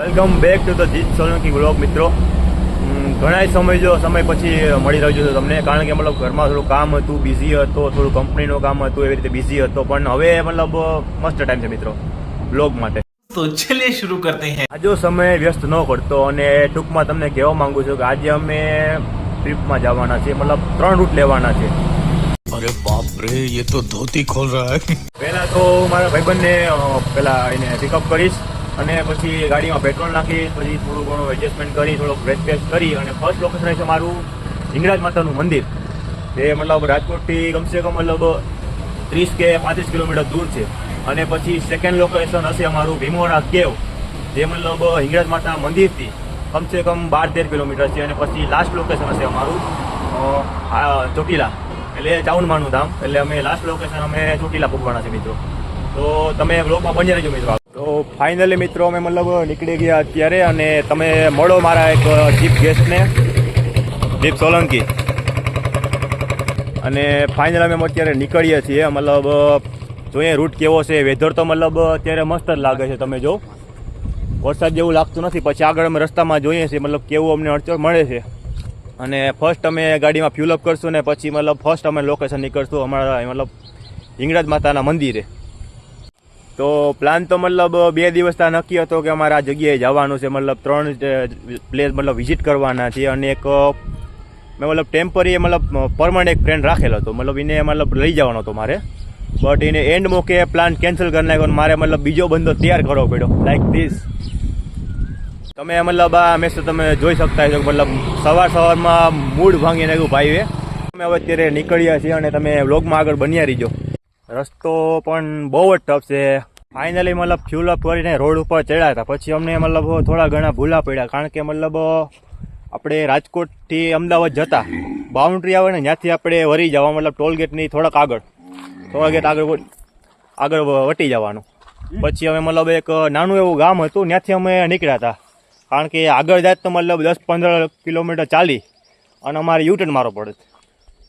Welcome back to the જીત Solanki blog મિત્રો. ઘણા સમય જો સમય પછી મળી રહ્યો છું તમને. કારણ કે મતલબ ઘરમાં થોડું કામ હતું બિઝી હતો થોડું કંપનીનું કામ હતું એવી રીતે બિઝી હતો. પણ હવે મતલબ મસ્ત ટાઈમ છે મિત્રો બ્લોગ માટે. તો ચલીએ શરૂ કરતે હૈ. આજો સમય વ્યસ્ત ન કરતો અને ટૂંકમાં તમને કહેવા માંગુ છું કે આજે અમે ટ્રીપમાં જવાના છીએ. મતલબ ત્રણ રૂટ લેવાના છે. અરે બાપ રે ये તો ધોતી ખોલ રહા હે. પહેલા તો મારા ભાઈબંધને પહેલા એને પિકઅપ કરીશ. અને પછી ગાડીમાં પેટ્રોલ નાખી, પછી થોડું ઘણું એડજસ્ટમેન્ટ કરી, થોડોક બ્રેક પેક કરી અને ફર્સ્ટ લોકેશન છે મારું હિંગરાજ માતાનું મંદિર. જે મતલબ રાજકોટથી કમસે કમ મતલબ ત્રીસ કે પાંત્રીસ કિલોમીટર દૂર છે. અને પછી સેકન્ડ લોકેશન હશે અમારું ભીમોરા કેવ, જે મતલબ હિંગળાજ માતા મંદિરથી કમસે કમ બાર તેર કિલોમીટર છે. અને પછી લાસ્ટ લોકેશન હશે અમારું ચોટીલા. એટલે ચાઉનમાનું ધામ. એટલે અમે લાસ્ટ લોકેશન અમે ચોટીલા પૂગવાના છે મિત્રો. તો તમે બ્લોગમાં બની રહેજો મિત્રો ફાઇનલી મિત્રો અમે મતલબ નીકળી ગયા અત્યારે અને તમે મળો મારા એક ચીફ ગેસ્ટને દીપ સોલંકી. અને ફાઇનલ અમે અત્યારે નીકળીએ છીએ, મતલબ, જોઈએ રૂટ કેવો છે. વેધર તો મતલબ અત્યારે મસ્ત જ લાગે છે તમે જો. વરસાદ જેવું લાગતું નથી, પછી આગળ અમે રસ્તામાં જોઈએ છીએ, મતલબ કેવું અમને અડચણ મળે છે. અને ફર્સ્ટ અમે ગાડીમાં ફ્યુલ અપ કરશું ને પછી મતલબ ફર્સ્ટ અમે લોકેશન નીકળશું અમારા, મતલબ હિંગળાજ માતાના મંદિરે. તો પ્લાન તો મતલબ બે દિવસના નક્કી હતો કે અમારે આ જગ્યાએ જવાનું છે. મતલબ ત્રણ પ્લેસ મતલબ વિઝિટ કરવાના છે અને એક મેં મતલબ ટેમ્પરરી મતલબ પરમાનન્ટ એક ફ્રેન્ડ રાખેલો હતો. મતલબ એને મતલબ લઈ જવાનો હતો મારે. બટ એને એન્ડ મોકે પ્લાન કેન્સલ કરી નાખ્યો મારે મતલબ બીજો બંદો તૈયાર કરવો પડ્યો. લાઈક ધીસ તમે મતલબ આ મેં તો તમે જોઈ શકતા છો મતલબ સવાર સવારમાં મૂડ ભાંગી નાખ્યું ભાઈએ. અમે હવે અત્યારે નીકળ્યા છીએ અને તમે વ્લોગમાં આગળ બન્યા રહીજો. રસ્તો પણ બહુ જ ટફ છે. ફાઇનલી મતલબ ફ્યુલ અપ કરીને રોડ ઉપર ચડ્યા હતા. પછી અમને મતલબ થોડા ઘણા ભૂલા પડ્યા, કારણ કે મતલબ, આપણે રાજકોટથી અમદાવાદ જતા બાઉન્ડ્રી આવે ને ત્યાંથી આપણે વરી જવા, મતલબ ટોલગેટની થોડાક આગળ ટોલગેટ આગળ આગળ વટી જવાનું. પછી અમે મતલબ એક નાનું એવું ગામ હતું, ત્યાંથી અમે નીકળ્યા હતા. કારણ કે આગળ જાય તો મતલબ દસ પંદર કિલોમીટર ચાલી, અને અમારે યુટર્ન મારવો પડે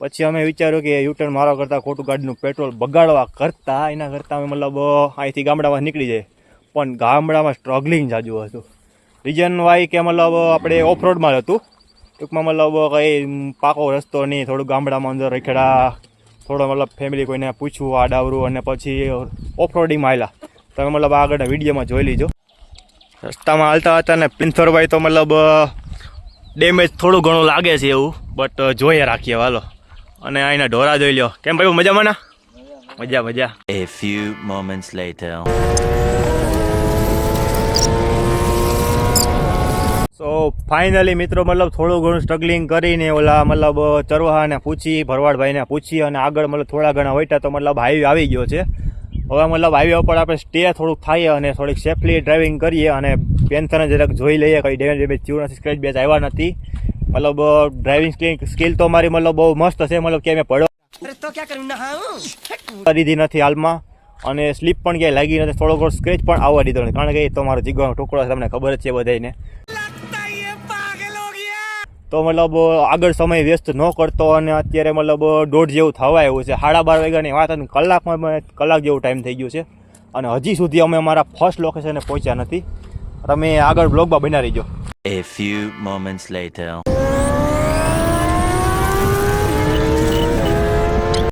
પછી અમે વિચાર્યું કે યુટર્ન મારવા કરતાં ખોટું ગાડીનું પેટ્રોલ બગાડવા કરતાં, એના કરતાં અમે મતલબ અહીંથી ગામડામાં નીકળી જાય પણ ગામડામાં સ્ટ્રગલિંગ જાજુ હતું. રીઝન વાય કે મતલબ આપણે ઓફરોડમાં જ હતું. ટૂંકમાં મતલબ કંઈ પાકો રસ્તો નહીં, થોડું ગામડામાં અંદર રખડા, થોડો મતલબ ફેમિલી કોઈને પૂછવું, આડાવરું અને પછી ઓફરોડિંગમાં આવેલા તમે મતલબ આગળના વિડીયોમાં જોઈ લીજો. રસ્તામાં હાલતા હતા ને પિન્થરભાઈ તો મતલબ ડેમેજ થોડું ઘણું લાગે છે એવું બટ જોઈએ રાખીએ વાલો અને અહીંના ઢોરા જોઈ લ્યો. કેમ ભાઈ મજામાં ના? મજા મજા. A few moments later. So finally મિત્રો મતલબ થોડું ઘણું સ્ટ્રગલિંગ કરીને ઓલા મતલબ ચરવાહાને પૂછી ભરવાડભાઈને પૂછી અને આગળ મતલબ થોડા ઘણા વૈટા તો મતલબ હાઈવે આવી ગયો છે. હવે મતલબ હાઈવે ઉપર આપણે સ્ટે થોડુંક થાય અને થોડીક સેફલી ડ્રાઇવિંગ કરીએ અને પેન્થરને જરાક જોઈ લઈએ કંઈ ડેમેજ ડેમેજ થયું નથી સ્ક્રેચ બેચ આવ્યા નથી. મતલબ ડ્રાઇવિંગ સ્કિલ તો મારી મતલબ બહુ મસ્ત છે મતલબ કે મેં પડ્યો. દીધી નથી હાલમાં અને સ્લીપ પણ ક્યાંય લાગી નથી થોડો ઘણો સ્ક્રેચ પણ આવવા દીધો નથી કારણ કે એ તો મારો જીગવાનો ટુકડો તમને ખબર જ છે બધાને તો મતલબ આગળ સમય વ્યસ્ત ન કરતો અને અત્યારે મતલબ દોઢ જેવું થવા એવું છે. સાડા બાર વાગ્યાની વાત અને કલાકમાં કલાક જેવું ટાઈમ થઈ ગયું છે. અને હજી સુધી અમે અમારા ફર્સ્ટ લોકેશને પહોંચ્યા નથી. તમે આગળ બ્લોગમાં બના રહીજો. A few moments later.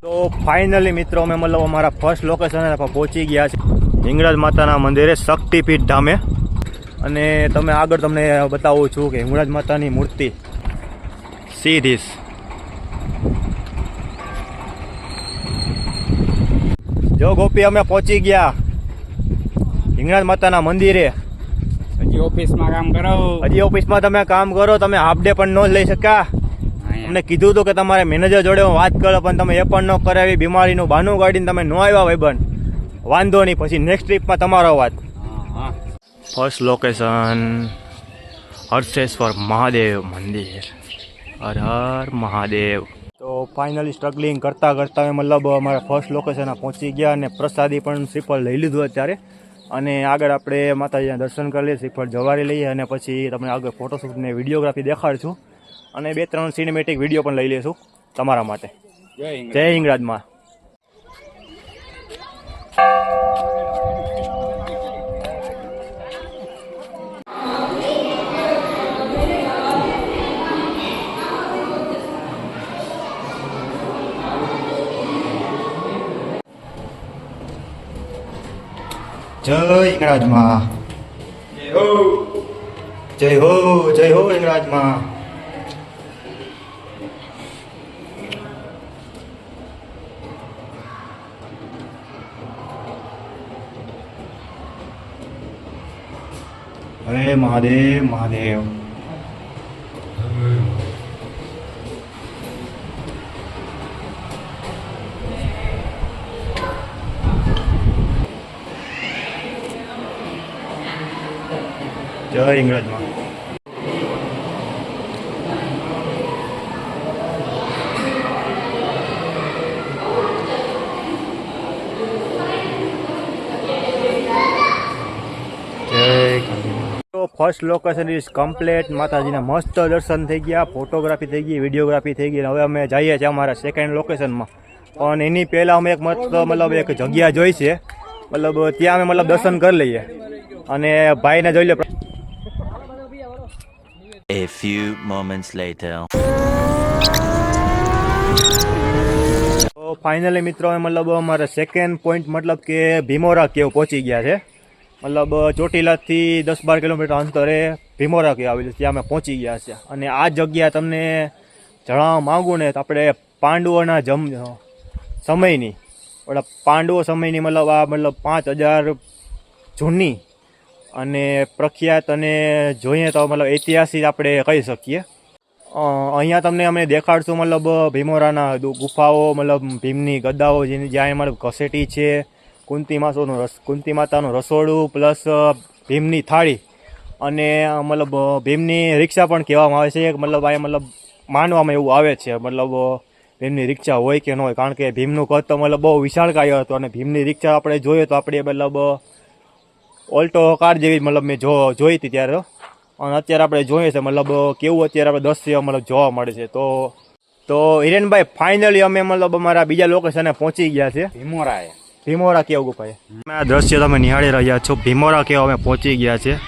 તો ફાઇનલી મિત્રો અમે મતલબ અમારા ફર્સ્ટ લોકેશન પહોંચી ગયા છે. હિંગળાજ માતાના મંદિરે શક્તિપીઠ ધામે. અને તમે આગળ તમને બતાવું છું કે હિંગળાજ માતાની મૂર્તિ સી ધીસ જો ગોપી અમે પહોંચી ગયા હિંગળાજ માતાના મંદિરે. હજી ઓફિસમાં કામ કરો. હજી ઓફિસમાં તમે કામ કરો તમે હાફ ડે પણ ન લઈ શક્યા. અમને કીધું હતું કે તમારે મેનેજર જોડે હું વાત કરો પણ તમે એ પણ ન કરાવી બીમારીનું બાનું કાઢીને તમે ન આવ્યા ભાઈબંધ વાંધો નહીં પછી નેક્સ્ટ ટ્રીપમાં તમારો વાત. ફર્સ્ટ લોકેશન હર્ષેશ્વર મહાદેવ મંદિર. હર હર મહાદેવ. તો ફાઇનલી સ્ટ્રગલિંગ કરતાં કરતાં મતલબ અમારા ફર્સ્ટ લોકેશન પહોંચી ગયા અને પ્રસાદી પણ શ્રીફળ લઈ લીધું અત્યારે. અને આગળ આપણે માતાજીના દર્શન કરી લઈએ શ્રીફળ જવારી લઈએ અને પછી તમને આગળ ફોટોશૂટ ને વિડીયોગ્રાફી દેખાડશું. અને બે ત્રણ સિનેમેટિક વીડિયો પણ લઈ લઈશું તમારા માટે. જય હિંગ જય ઇંગરાજ જય જય હો જય હો જય હો હિંગળાજમાં હરે મહાદેવ મહાદેવ. જય ઇંગ્રજમાં ફર્સ્ટ લોકેશન ઇઝ કમ્પ્લેટ માતાજીના મસ્ત દર્શન થઈ ગયા ફોટોગ્રાફી થઈ ગઈ વિડીયોગ્રાફી થઈ ગઈ હવે અમે જઈએ છીએ અમારા સેકન્ડ લોકેશનમાં પણ એની પહેલાં અમે એક મસ્ત, મતલબ એક જગ્યા જોઈ છે. મતલબ ત્યાં અમે, મતલબ દર્શન કરી લઈએ. અને ભાઈને જોઈ લે. Few moments later. તો ફાઇનલી મિત્રો મતલબ અમારે સેકન્ડ પોઈન્ટ મતલબ કે ભીમોરા કેવ પહોંચી ગયા છે મતલબ, ચોટીલાથી દસ બાર કિલોમીટર અંતરે ભીમોરા કેવ આવેલું ત્યાં અમે પહોંચી ગયા છે અને આ જગ્યા તમને જણાવવા માગું ને તો આપણે પાંડવોના જમ, સમયની, ઓલા પાંડવો સમયની મતલબ આ મતલબ પાંચ હજાર જૂની અને પ્રખ્યાત અને જોઈએ તો મતલબ ઐતિહાસિક આપણે કહી શકીએ. અહીંયા તમને અમે દેખાડશું મતલબ ભીમોરાના ગુફાઓ, મતલબ ભીમની ગદ્દાઓ જેની, જ્યાં મતલબ ઘસેટી છે, કુંતી માસોનું રસ, કુંતી માતાનું રસોડું પ્લસ ભીમની થાળી અને મતલબ ભીમની રિક્ષા પણ કહેવામાં આવે છે. મતલબ અહીંયા મતલબ માનવામાં એવું આવે છે. મતલબ ભીમની રિક્ષા હોય કે ન હોય, કારણ કે ભીમનું કદ તો મતલબ બહુ વિશાળકાય હતું અને ભીમની રિક્ષા આપણે જોઈએ તો આપણે મતલબ ઓલ્ટો કાર જેવી મતલબ મેં જો જોઈ હતી ત્યારે અને અત્યારે આપણે જોઈએ છે મતલબ કેવું અત્યારે આપણે દ્રશ્ય મતલબ જોવા મળે છે. તો તો હિરેનભાઈ ફાઇનલી અમે મતલબ અમારા બીજા લોકેશને પહોંચી ગયા છે. ભીમોરાએ. ભીમોરા કેવું ગુફાએ? તમે આ દ્રશ્ય તમે નિહાળી રહ્યા છો. ભીમોરા કેવા અમે પહોંચી ગયા છે.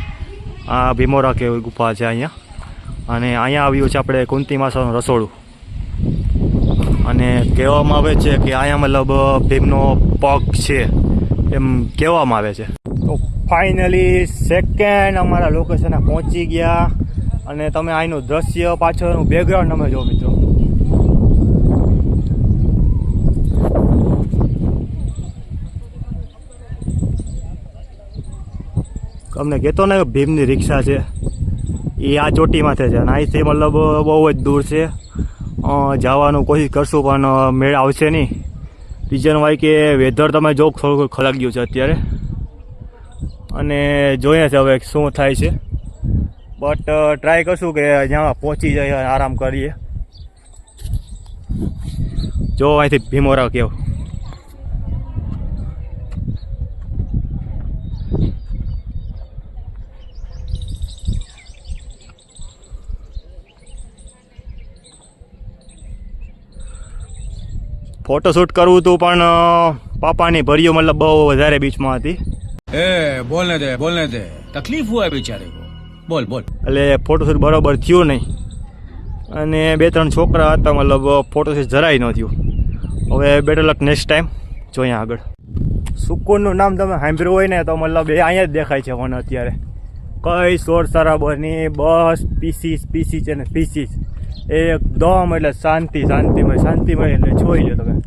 આ ભીમોરા કેવી ગુફા છે અહીંયા? અને અહીંયા આવ્યું છે આપણે કુંતી માસાનું રસોડું. અને કહેવામાં આવે છે કે અહીંયા મતલબ ભીમનો પગ છે. એમ કહેવામાં આવે છે. તો ફાઇનલી સેકન્ડ અમારા લોકેશને પહોંચી ગયા. અને તમે અહીંનું દ્રશ્ય પાછળનું બેકગ્રાઉન્ડ તમે જો મિત્રો. તમને કહેતો ને ભીમની રિક્ષા છે. એ આ ચોટીમાંથી માથે છે. અને અહીંથી મતલબ બહુ જ દૂર છે. જવાનું કોશિશ કરશું પણ મેળ આવશે નહીં. રીઝન હોય કે વેધર તમે જો થોડું ખલાગ્યું ગયું છે અત્યારે. અને જોઈએ છે હવે શું થાય છે. બટ ટ્રાય કરશું કે જ્યાં પહોંચી જાય આરામ કરીએ. જો અહીંથી ભીમોરા કેવો. ફોટોશૂટ કરવું હતું પણ પાપાની ભર્યું મતલબ બહુ વધારે બીચમાં હતી. એ બોલને દે બોલને દે. તકલીફ હોય બિચારે બોલ બોલ. એટલે ફોટોશૂટ બરાબર થયું નહીં. અને બે ત્રણ છોકરા હતા મતલબ ફોટોશૂટ જરાય ન થયું. હવે બેટર લક નેક્સ્ટ ટાઈમ જોઈએ આગળ. સુકૂનનું નામ તમે સાંભળ્યું હોય ને તો મતલબ એ અહીંયા જ દેખાય છે મને અત્યારે. કઈ સોર નહીં બસ પીસીસ પીસીસ અને પીસીસ એકદમ એટલે શાંતિ શાંતિમય શાંતિમય એટલે જોઈ લો તમે.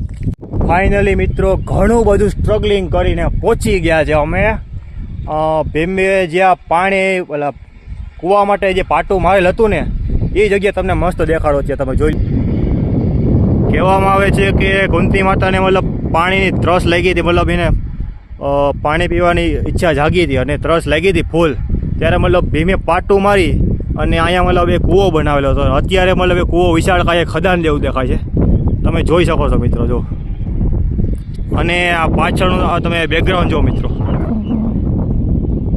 ફાઇનલી મિત્રો ઘણું બધું સ્ટ્રગલિંગ કરીને પહોંચી ગયા છે અમે. ભીમે જ્યાં પાણી, ઓલા કૂવા માટે જે પાટું મારેલ હતું ને, એ જગ્યા તમને મસ્ત દેખાડો છે. તમે જોઈ કહેવામાં આવે છે કે કુંતી માતાને મતલબ પાણીની ત્રસ લાગી હતી. મતલબ એને પાણી પીવાની ઈચ્છા જાગી હતી અને ત્રસ લાગી હતી ફૂલ. ત્યારે મતલબ ભીમે પાટું મારી અને અહીંયા મતલબ એ કૂવો બનાવેલો હતો. અત્યારે મતલબ એ કૂવો વિશાળ કાંઈ ખદાન જેવું દેખાય છે. તમે જોઈ શકો છો મિત્રો, જો. અને આ પાછળનું તમે બેકગ્રાઉન્ડ જો મિત્રો.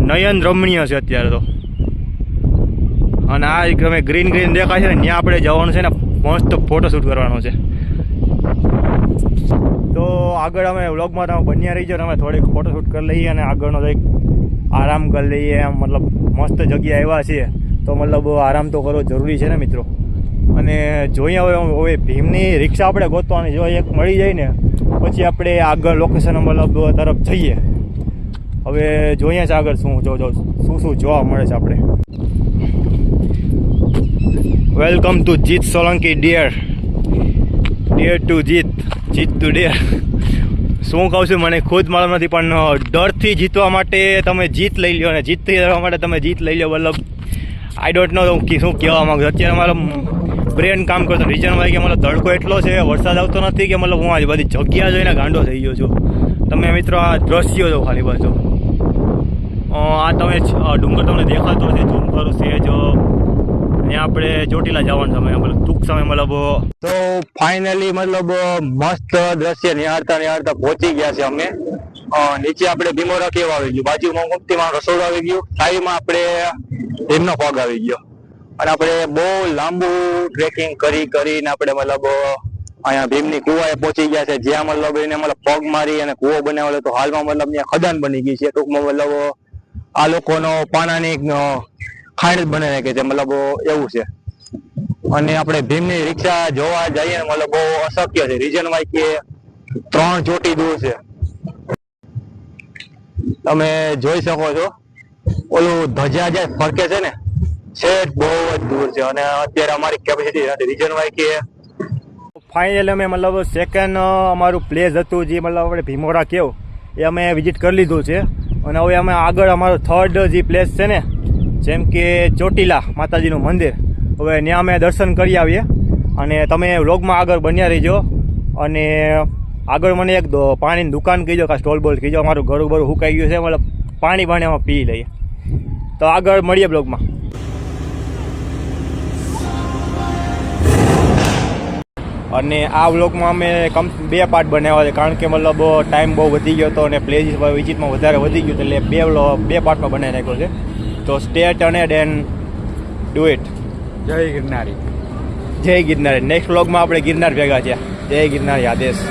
નયન રમણીય છે અત્યારે તો. અને આ તમે ગ્રીન ગ્રીન દેખાય છે ને, ત્યાં આપણે જવાનું છે ને, મસ્ત ફોટોશૂટ કરવાનો છે. તો આગળ અમે વ્લોગમાં તમે બન્યા રહી જાઓ અમે થોડીક ફોટોશૂટ કરી લઈએ અને આગળનો કંઈક આરામ કરી લઈએ એમ, મતલબ મસ્ત જગ્યા એવા છીએ. તો મતલબ આરામ તો કરવો જરૂરી છે ને મિત્રો? અને જોઈએ હવે હવે ભીમની રિક્ષા આપણે ગોતવાની જો એક મળી જાય ને, પછી આપણે આગળ લોકેશન મતલબ તરફ જઈએ. હવે જોઈએ છે આગળ શું જો શું શું જોવા મળે છે આપણે. વેલકમ ટુ જીત સોલંકી ડિયર ડિયર ટુ જીત જીત ટુ ડિયર શું કહું છું મને ખુદ માલુમ નથી, પણ ડરથી જીતવા માટે તમે જીત લઈ લો અને જીતથી રહેવા માટે તમે જીત લઈ લો મતલબ આઈ ડોન્ટ નો શું કહેવા માગું અત્યારે મારો બ્રેન કામ કરતો રીઝન હોય કે મતલબ તડકો એટલો છે, વરસાદ આવતો નથી કે મતલબ હું આજ બધી જગ્યા જોઈને ગાંડો થઈ ગયો છું. તમે મિત્રો આ દ્રશ્યો જો ખાલી બાજુ. આ તમે ડુંગર તમને દેખાતો હશે ઝૂમ કરું છે જો. આપણે ચોટીલા જવાનું સમય મતલબ ટૂંક સમય મતલબ તો ફાઇનલી મતલબ મસ્ત દ્રશ્ય નિહાળતા નિહાળતા પહોંચી ગયા છે અમે. નીચે આપણે ભીમોરા કેવ આવી ગયું, બાજુમાં મુક્તિમાં રસોડું આવી ગયું, સાઈડમાં આપણે ભીમનો ફોગ આવી ગયો. અને આપણે બહુ લાંબુ ટ્રેકિંગ કરી કરીને આપણે મતલબ અહીંયા ભીમની કુવાએ પહોંચી ગયા છે. જ્યાં મતલબ એને મતલબ પગ મારી અને કુવો બનાવેલો તો હાલમાં મતલબ ત્યાં ખદાન બની ગઈ છે. ટૂંકમાં મતલબ આ લોકોનો પાણાની અ, ખાણ જ બનાવી કે છે. મતલબ એવું છે. અને આપણે ભીમની રિક્ષા જોવા જઈએ મતલબ બહુ અશક્ય છે. રીઝન વાય કે ત્રણ ચોટી દૂર છે. તમે જોઈ શકો છો. ઓલું ધજા જે ફરકે છે ને છેક બહુ જ દૂર છે. અને અત્યારે અમારી કેપેસિટી નથી રીઝન વાય કે. ફાઇનલ અમે મતલબ સેકન્ડ અમારું પ્લેસ હતું જે મતલબ આપણે ભીમોરા કેવ, એ અમે વિઝિટ કરી લીધું છે. અને હવે અમે આગળ અમારો થર્ડ જે પ્લેસ છે ને, જેમ કે ચોટીલા માતાજીનું મંદિર, હવે ત્યાં અમે દર્શન કરી આવીએ. અને તમે વ્લોગમાં આગળ બન્યા રહીજો. અને આગળ મને એક પાણીની દુકાન કહીજો, કાં સ્ટોલ બોલ કહીજો. અમારું ઘરું બરું હુકાઈ ગયું છે, મતલબ પાણી પાણી અમે પી લઈએ. તો આગળ મળીએ બ્લોગમાં અને આ વ્લોગમાં અમે કમ બે પાર્ટ બનાવ્યા છે. કારણ કે મતલબ ટાઈમ બહુ વધી ગયો હતો અને પ્લેસ વિઝિટમાં વધારે વધી ગયું એટલે બે બે પાર્ટમાં બનાવી નાખ્યો છે. તો સ્ટે અને એન્ડ ડુ ઇટ જય ગિરનારી. જય ગિરનારી. નેક્સ્ટ વ્લોગમાં આપણે ગિરનાર ભેગા છે જય ગિરનારી આદેશ.